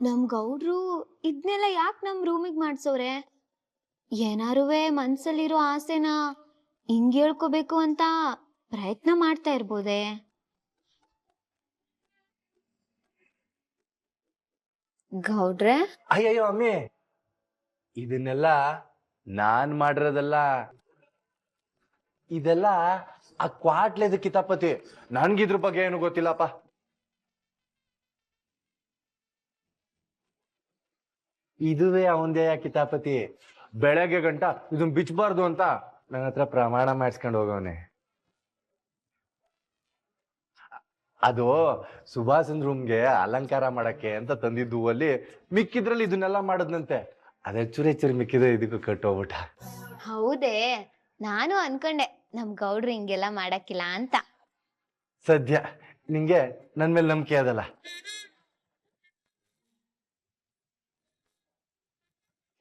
ನಮ್ ಗೌಡ್ರು ಇದ್ನೆಲ್ಲ ಯಾಕ್ ನಮ್ ರೂಮಿಗ್ ಮಾಡ್ಸವ್ರೆ? ಏನಾರುವೆ ಮನ್ಸಲ್ಲಿರೋ ಆಸೆನ ಹಿಂಗ್ ಹೇಳ್ಕೋಬೇಕು ಅಂತ ಪ್ರಯತ್ನ ಮಾಡ್ತಾ ಇರ್ಬೋದೆ? ಗೌಡ್ರೆ? ಅಯ್ಯಯ್ಯೋ ಅಮ್ಮಿ, ಇದನ್ನೆಲ್ಲ ನಾನ್ ಮಾಡಿರೋದಲ್ಲ. ಇದೆಲ್ಲ ಆ ಕ್ವಾಟ್ಲೆದ ಕಿತಾಪತಿ. ನನ್ಗಿದ್ರ ಬಗ್ಗೆ ಏನು ಗೊತ್ತಿಲ್ಲಪ್ಪ. ಇದುವೇ ಅವಂದೇ ಕಿತಾಪತಿ? ಬೆಳಗ್ಗೆ ಗಂಟ ಇದನ್ ಬಿಚ್ಚಬಾರ್ದು ಅಂತ ನನ್ನ ಹತ್ರ ಪ್ರಮಾಣ ಮಾಡಿಸ್ಕೊಂಡು ಹೋಗವನೆ. ಅದು ಸುಭಾಷನ್ ರೂಮ್ಗೆ ಅಲಂಕಾರ ಮಾಡಕ್ಕೆ ಅಂತ ತಂದಿದ್ದು ಅಲ್ಲಿ ಮಿಕ್ಕಿದ್ರಲ್ಲಿ ಇದನ್ನೆಲ್ಲ ಮಾಡದ್ನಂತೆ. ಅದೇ ಚೂರಿ ಚೂರಿ ಮಿಕ್ಕಿದ್ರೆ ಇದಕ್ಕೂ ಕಟ್ಟೋಗ್ಬಿಟ್ಟ. ಹೌದೇ ನಾನು ಅನ್ಕೊಂಡೆ ನಮ್ ಗೌಡ್ರು ಹಿಂಗೆಲ್ಲ ಮಾಡಕ್ಕಿಲ್ಲ ಅಂತ. ಸದ್ಯ ನಿಂಗೆ ನನ್ ಮೇಲೆ ನಂಬಿಕೆ ಅದಲ್ಲ.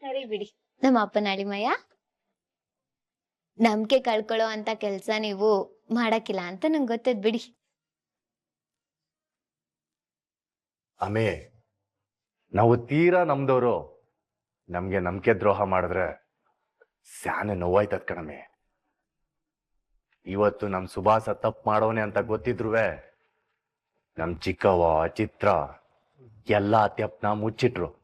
ಸರಿ ಬಿಡಿ. ನಮ್ಮ ಅಪ್ಪನ ಅಳಿಮಯ್ಯ ನಂಬಿಕೆ ಕಳ್ಕೊಳ್ಳೋ ಅಂತ ಕೆಲ್ಸ ನೀವು ಮಾಡಕ್ಕಿಲ್ಲ ಅಂತ ನಂಗೆ ಗೊತ್ತದ್ ಬಿಡಿ. ಆಮೇ ನಾವು ತೀರಾ ನಮ್ದವರು ನಮ್ಗೆ ನಂಬಿಕೆ ದ್ರೋಹ ಮಾಡಿದ್ರೆ ಸ್ಯಾನೆ ನೋವಾಯ್ತದ ಕಣಮೆ ಇವತ್ತು ನಮ್ ಸುಭಾಸ ತಪ್ಪು ಮಾಡೋನೆ ಅಂತ ಗೊತ್ತಿದ್ರುವೆ ನಮ್ ಚಿಕ್ಕವ್ವ ಚಿತ್ರ ಎಲ್ಲ ತೆಪ್ನ ಮುಚ್ಚಿಟ್ರು.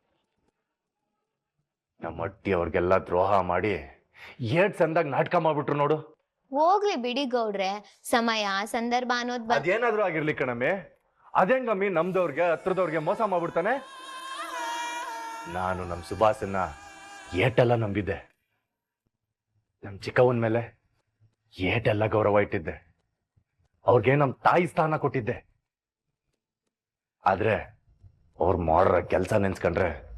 ನಮ್ಮ ಅಟ್ಟಿ ಅವ್ರಿಗೆಲ್ಲ ದ್ರೋಹ ಮಾಡಿ ಏಟ್ ಸಂದಾಗ ನಾಟಕ ಮಾಡ್ಬಿಟ್ರು ನೋಡು. ಹೋಗ್ಲಿ ಬಿಡಿ ಗೌಡ್ರೆ. ಸಮಯ ಸಂದರ್ಭ ಅನ್ನೋದ್ ಅದೇನಾದ್ರು ಅದೇನಾದ್ರೂ ಆಗಿರ್ಲಿ ಕಣಮ್ಮಿ. ಅದೇಂಗಮ್ಮಿ ನಮ್ದವ್ರಿಗೆ ಹತ್ರದವ್ರಿಗೆ ಮೋಸ ಮಾಡ್ಬಿಡ್ತಾನೆ? ನಾನು ನಮ್ಮ ಸುಭಾಸನ್ನ ಏಟೆಲ್ಲ ನಂಬಿದ್ದೆ. ನಮ್ಮ ಚಿಕ್ಕವನ ಮೇಲೆ ಏಟೆಲ್ಲ ಗೌರವ ಇಟ್ಟಿದ್ದೆ. ಅವ್ರಿಗೆ ನಮ್ಮ ತಾಯಿ ಸ್ಥಾನ ಕೊಟ್ಟಿದ್ದೆ. ಆದ್ರೆ ಅವ್ರು ಮಾಡ್ರ ಕೆಲಸ ನೆನ್ಸ್ಕೊಂಡ್ರೆ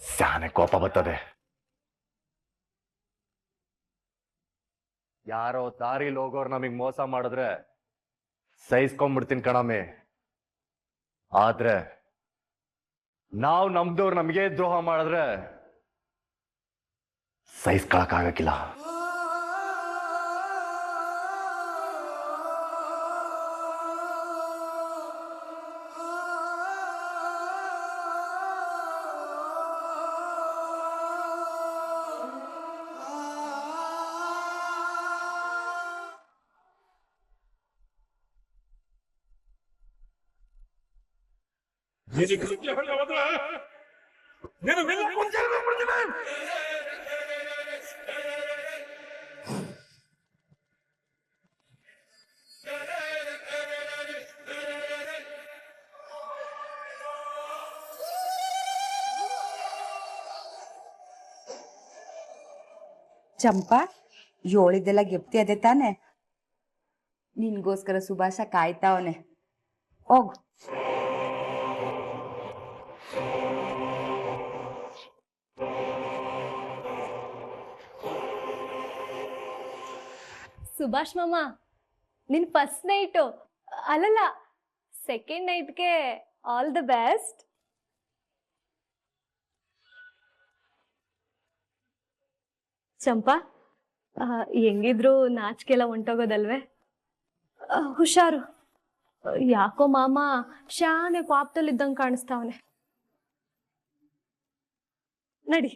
ಸ್ಯಾನೆ ಕೋಪ ಬರ್ತದೆ. ಯಾರೋ ದಾರಿಲಿ ಹೋಗೋರು ನಮಗ್ ಮೋಸ ಮಾಡಿದ್ರೆ ಸಹಿಸ್ಕೊಂಡ್ಬಿಡ್ತೀನಿ ಕಣಮೆ ಆದ್ರೆ ನಾವ್ ನಮ್ದವ್ರು ನಮಗೆ ದ್ರೋಹ ಮಾಡಿದ್ರೆ ಸಹಿಸ್ಕೊಳಕ್ ಆಗಕ್ಕಿಲ್ಲ ಚಂಪಾ ಏಳಿದೆಲ್ಲ ಗೆಪ್ತಿ ಅದೇ ತಾನೆ ನಿನ್ಗೋಸ್ಕರ ಸುಭಾಷ ಕಾಯ್ತಾವನೆ ಹೋಗು ಸುಭಾಷ್ ಮಾಮ ನಿನ್ ಫಸ್ಟ್ ನೈಟು ಅಲ್ಲಲ್ಲ ಸೆಕೆಂಡ್ ನೈಟ್ಗೆ ಆಲ್ ದ ಬೆಸ್ಟ್ ಚಂಪಾ ಹೆಂಗಿದ್ರು ನಾಚಿಕೆಲ್ಲ ಹೊಂಟೋಗೋದಲ್ವೇ? ಹುಷಾರು. ಯಾಕೋ ಯಾಕೋ ಮಾಮ ಶಾನೆ ಪಾಪದಲ್ಲಿದ್ದಂಗೆ ಕಾಣಿಸ್ತಾವನೆ. ನಡಿ.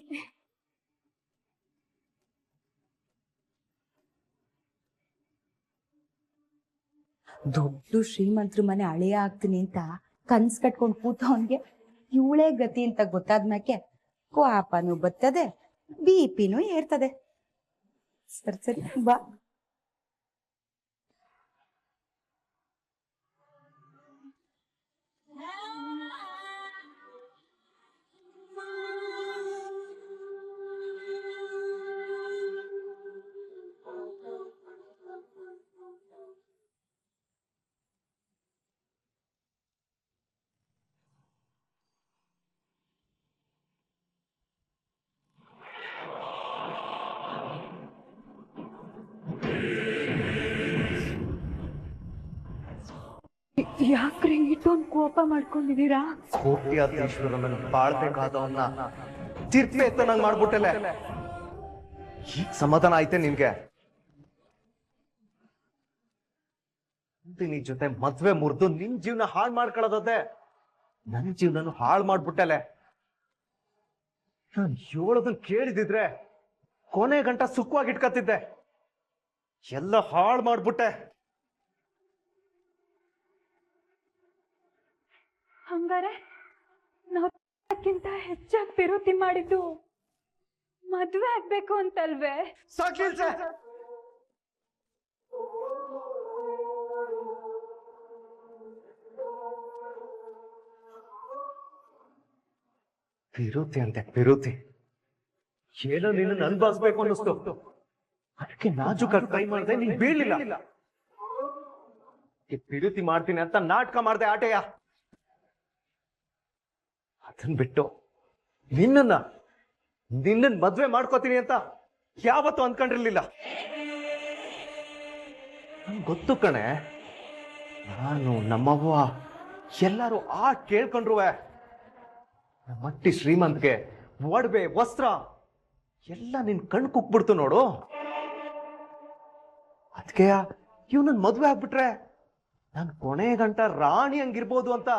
ದೊಡ್ಡ ಶ್ರೀಮಂತರ ಮನೆ ಹಳೆಯ ಆಗ್ತೀನಿ ಅಂತ ಕನ್ಸ್ ಕಟ್ಕೊಂಡ್ ಕೂತವನ್ಗೆ ಇವಳೇ ಗತಿ ಅಂತ ಗೊತ್ತಾದ್ಮ್ಯಾಕೆ? ಕ್ವಾಪನು ಬರ್ತದೆ, ಬಿ ಪಿನೂ ಏರ್ತದೆ. ಸರಿ ಸರಿ, ಬಾ. ಯಾಕ್ರಿ ಇಷ್ಟೊಂದು ಕೋಪ ಮಾಡ್ಕೊಂಡಿದೀರಾ ಕೋಟ್ಯಾಧೀಶ್ವರನ ಬಾಳ್ಬೇಕಾದವನ್ನ ತೀರ್ಪೆ ಎತ್ತನಂಗ್ ಮಾಡ್ಬಿಟ್ಟಲೆ. ಈಗ ಸಮಾಧಾನ ಆಯ್ತೆ ನಿನ್ಗೆ? ನಿನ್ ಜೊತೆ ಮದ್ವೆ ಮುರಿದು ನಿನ್ ಜೀವನ ಹಾಳು ಮಾಡ್ಕೊಳ್ಳೋದದೆ ನನ್ ಜೀವನನು ಹಾಳು ಮಾಡ್ಬಿಟ್ಟಲೆ. ನಾನು ಹೇಳೋದನ್ನ ಕೇಳಿದಿದ್ರೆ ಕೊನೆ ಗಂಟ ಸುಖವಾಗಿ ಇಟ್ಕತ್ತಿದ್ದೆ ಎಲ್ಲ ಹಾಳು ಮಾಡ್ಬಿಟ್ಟೆ. ಹಂಗಾರೆ ನಾವ್ಕಿಂತ ಹೆಚ್ಚಾಗಿ ತಿರುತಿ ಮಾಡಿದ್ದು ಮದ್ವೆ ಆಗ್ಬೇಕು ಅಂತಲ್ವೇ? ಸಾಕಿಲ್ಸೆ ಪಿರುತಿ ಅಂತೆ ಪಿರುತಿ. ಏನೋ ನಿನ್ನ ಅನ್ಭವಿಸ್ಬೇಕು ಅನ್ನಿಸ್ತು. ಅದಕ್ಕೆ ನಾಜುಕಾಗಿ ಟ್ರೈ ಮಾಡಿದೆ ನೀನ್ ಬೀಳಿಲ್ಲ ಈ ಪಿರುತಿ ಮಾಡ್ತೀನಿ ಅಂತ ನಾಟಕ ಮಾಡ್ದೆ ಆಟೆಯ. ಅದನ್ ಬಿಟ್ಟು ನಿನ್ನನ್ನ, ನಿನ್ನನ್ ಮದ್ವೆ ಮಾಡ್ಕೋತೀನಿ ಅಂತ ಯಾವತ್ತು ಅನ್ಕೊಂಡಿರ್ಲಿಲ್ಲ. ನಂಗ್ ಗೊತ್ತು ಕಣೆ, ನಾನು ನಮ್ಮವ್ವ ಎಲ್ಲರೂ ಆ ಕೇಳ್ಕೊಂಡ್ರುವೆ. ಮಟ್ಟಿ ಶ್ರೀಮಂತ್ಗೆ ಒಡವೆ, ವಸ್ತ್ರ ಎಲ್ಲ ನಿನ್ ಕಣ್ ಕುಕ್ಬಿಡ್ತು ನೋಡು. ಅದಕ್ಕೆ ಇವ್ ನನ್ ಮದ್ವೆ ಆಗ್ಬಿಟ್ರೆ ನಾನು ಕೊನೆ ಗಂಟ ರಾಣಿ ಹಂಗಿರ್ಬೋದು ಅಂತ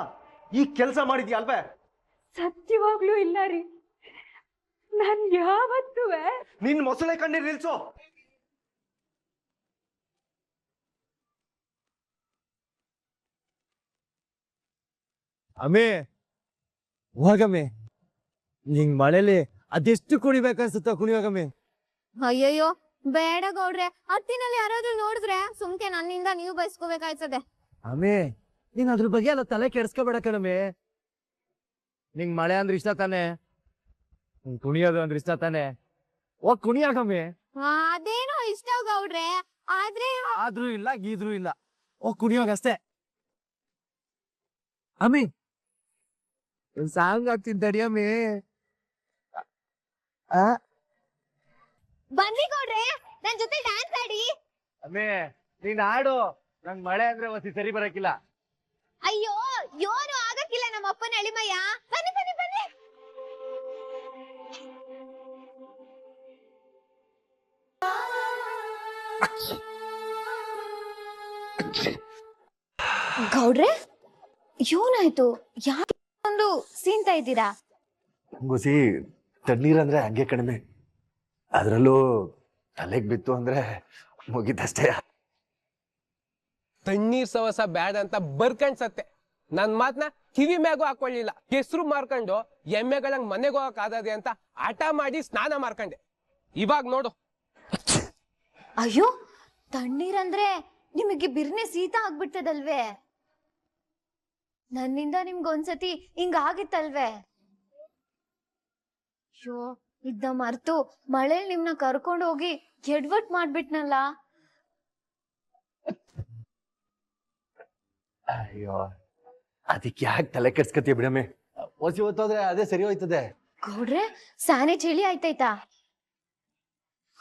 ಈ ಕೆಲಸ ಮಾಡಿದ್ಯಾ ಅಲ್ವೇ? ಸತ್ಯವಾಗ್ಲೂ ಇಲ್ಲ ರೀ. ನಾನ್ ಯಾವತ್ತು ನಿನ್ ಮೊಸಳೆ ಕಣ್ಣೀರ್ ನಿಲ್ಸೋ. ಅಮೇ ಹೋಗಮ್ಮೆ. ನಿಂಗ್ ಮಳೆಲಿ ಅದೆಷ್ಟು ಕುಣಿಬೇಕನ್ಸುತ್ತ ಕುಣಿಯೋಗಮ್ಮೆ. ಅಯ್ಯಯ್ಯೋ ಬೇಡ ಗೌಡ್ರೆ. ಹತ್ತಿನಲ್ಲಿ ಯಾರಾದ್ರೂ ನೋಡಿದ್ರೆ ಸುಮ್ಕೆ ನನ್ನಿಂದ ನೀವು ಬಯಸ್ಕೋಬೇಕಾಯ್ತದೆ. ಅಮೇ ನೀನ್ ಅದ್ರ ಬಗ್ಗೆ ಎಲ್ಲ ತಲೆ ಕೆಡ್ಸ್ಕೊಬೇಡ ಕಣಮೆ ನಿಂಗ್ ಮಳೆ ಅಂದ್ರೆ ಇಷ್ಟ ತಾನೆ? ನಿಂಗ್ ಕುಣಿಯೋದು ಅಂದ್ರೆ ಇಷ್ಟ ತಾನೆ? ಹೋಗ್ ಕುಣಿಯಾಕಮ್ಮಿ ಅದೇನೋ ಇಷ್ಟ ಗೌಡ್ರೆ ಆದ್ರೆ ಆದ್ರೂ ಇಲ್ಲ ಗೀದ್ರೂ ಇಲ್ಲ. ಹೋಗ್ ಕುಣಿಯೋಗಷ್ಟೇ ಅಮ್ಮಿ ಸಾಂಗ್ ಆಗ್ತೀನಿ ಅಮ್ಮಿ ಆ? ಬನ್ನಿ ಗೌಡ್ರೆ ನನ್ ಜೊತೆ ಡ್ಯಾನ್ಸ್ ಆಡಿ. ಅಮ್ಮಿ ನೀನ್ ಆಡು ನಂಗ್ ಮಳೆ ಅಂದ್ರೆ ಒಸಿ ಸರಿ ಬರಕಿಲ್ಲ. ಅಯ್ಯೋ ಯೋನು ಅಪ್ಪನ ಎಳಿಮಯ್ಯ ಬನ್ನಿ ಬನ್ನಿ ಬನ್ನಿ. ಗೌಡ್ರೆ ಏನಾಯ್ತು? ಯಾಕೆ ಒಂದು ಸೀನ್ತಾ ಇದ್ದೀರಾ? ಗುಸಿ ತಣ್ಣೀರಂದ್ರೆ ಹಂಗೆ ಕಡಿಮೆ ಅದ್ರಲ್ಲೂ ತಲೆಗ್ ಬಿತ್ತು ಅಂದ್ರೆ ಮುಗಿದಷ್ಟೇ ತಣ್ಣೀರ್ ಸವಸ ಬ್ಯಾಡ ಅಂತ ಬರ್ಕಂಡ್ ನನ್ ಮಾತ್ನ ಕಿವಿ ಮ್ಯಾಗೂ ಹಾಕೊಳ್ಳಿಲ್ಲ. ಕೆಸರು ಮಾರ್ಕೊಂಡು ಎಮ್ಮೆಗಳಂಗ್ ಮನೆಗೆ ಹೋಗಕ್ ಆದದೆ ಅಂತ ಹಠ ಮಾಡಿ ಸ್ನಾನ ಮಾಡ್ಕೊಂಡೆ ಇವಾಗ ನೋಡು. ಅಯ್ಯೋ ತಣ್ಣೀರಂದ್ರೆ ನಿಮಗೆ ಬಿರ್ನೆ ಶೀತ ಆಗ್ಬಿಡ್ತದಲ್ವೇ? ನನ್ನಿಂದ ನಿಮ್ಗೊಂದ್ಸತಿ ಹಿಂಗ ಆಗಿತ್ತಲ್ವೇ? ಅಯ್ಯೋ ಇದ್ದ ಮರ್ತು ಮಳೇಲಿ ನಿಮ್ನ ಕರ್ಕೊಂಡು ಹೋಗಿ ಎಡ್ವಟ್ ಮಾಡ್ಬಿಟ್ನಲ್ಲ? ಅಯ್ಯೋ. ಅದಕ್ಕೆ ಯಾಕೆ ತಲೆ ಕೆಡ್ಸ್ಕತಿ ಬಿಡಮ್ಮೆ? ಹೊಸಿ ಹೊತ್ತೋದ್ರೆ ಅದೇ ಸರಿ ಹೋಯ್ತದೆ. ಗೌಡ್ರೆ, ಸಾನೆ ಚಳಿ ಆಯ್ತಾಯ್ತಾ?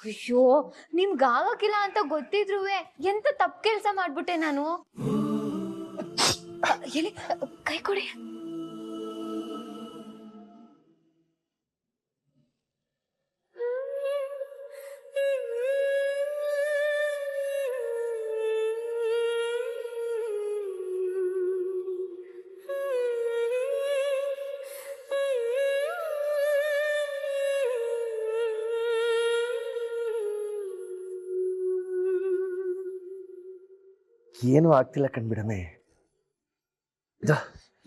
ಅಯ್ಯೋ ನಿಮ್ಗ್ ಆಗಕ್ಕಿಲ್ಲ ಅಂತ ಗೊತ್ತಿದ್ರುವೆ ಎಂತ ತಪ್ಪು ಕೆಲ್ಸ ಮಾಡ್ಬಿಟ್ಟೆ ನಾನು? ಎಲ್ಲಿ, ಕೈ ಕೊಡಿ. ಏನು ಆಗ್ತಿಲ್ಲ ಕಣ್ಬಿಡಮೆ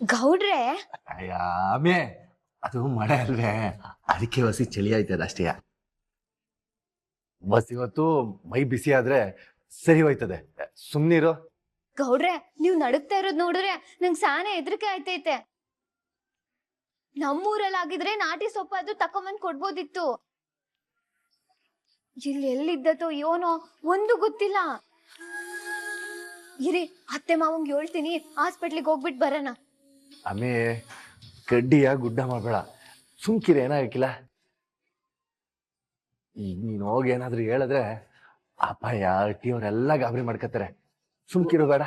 ಗೌಡ್ರೆ. ಆಮೆ ಅದು ಮಳೆ ಅಲ್ವೇ. ಅದಕ್ಕೆ ಹಸಿ ಚಳಿ ಆಯ್ತದ ಅಷ್ಟೇ. ಬಸ್ ಇವತ್ತು ಮೈ ಬಿಸಿ ಆದ್ರೆ ಸರಿ ಹೋಯ್ತದೆ. ಸುಮ್ನಿರು ಗೌಡ್ರೆ ನೀವ್ ನಡುಗ್ತಾ ಇರೋದ್ ನೋಡಿದ್ರೆ ನಂಗೆ ಸಾನೆ ಹೆದರಿಕೆ ಆಯ್ತೈತೆ. ನಮ್ಮೂರಲ್ಲಾಗಿದ್ರೆ ನಾಟಿ ಸೊಪ್ಪಾದ್ರೂ ತಕೊಂಬಂದ್ ಕೊಡ್ಬೋದಿತ್ತು. ಇಲ್ಲಿ ಎಲ್ಲಿದ್ದತೋ ಏನೋ ಒಂದು ಗೊತ್ತಿಲ್ಲ. ಇರಿ ಅತ್ತೆ ಮಾವಂಗ್ ಹೇಳ್ತೀನಿ ಹಾಸ್ಪಿಟ್ಲಿಗೆ ಹೋಗ್ಬಿಟ್ಟು ಬರೋಣ. ಅಮ್ಮೆ ಕಡ್ಡಿಯ ಗುಡ್ಡ ಮಾಡಬೇಡ ಸುಮ್ಕಿರ ಏನಾಗಕ್ಕಿಲ್ಲ ಈಗ ನೀನು ಹೋಗಿ ಏನಾದ್ರೂ ಹೇಳಿದ್ರೆ ಯಾರ್ಟಿ ಅವರೆಲ್ಲ ಗಾಬರಿ ಮಾಡ್ಕತ್ತಾರೆ. ಸುಮ್ಕಿರು ಬೇಡ.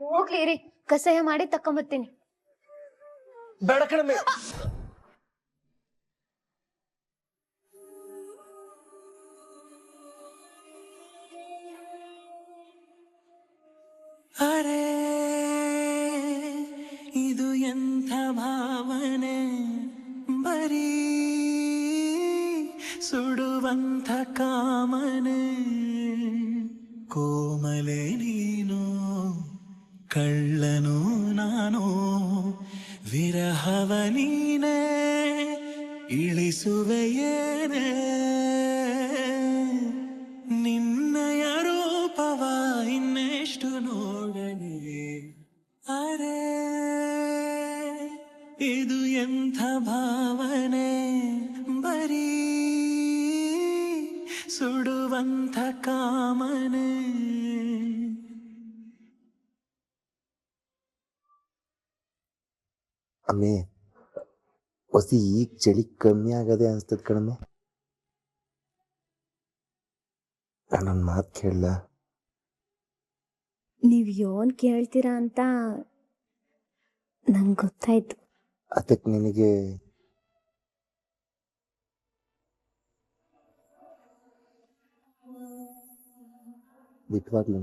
ಹೋಗ್ಲಿ ಇರಿ ಕಷಾಯ ಮಾಡಿ ತಕೊಂಬತ್ತೀನಿ. ಬೇಡ ಕಣಮೆ ಅರೆ ಇದು ಎಂಥ ಭಾವನೆ ಬರೀ ಸುಡುವಂಥ ಕಾಮನೆ ಅಮ್ಮೆ ಹೊಸಿ ಈಗ ಚಳಿ ಕಮ್ಮಿ ಆಗದೆ ಅನ್ಸ್ತದ ಕಣಮ್ಮೆ. ನಾನೊಂದು ಮಾತು ಕೇಳಲ್ಲ ನೀವು ಯೋನ್ ಕೇಳ್ತೀರಾ ಅಂತ ನಂಗೆ ಗೊತ್ತಾಯ್ತು. ಅದಕ್ಕೆ ನಿನಗೆ ಬಿಟ್ಟವಾಗ್ಲೂ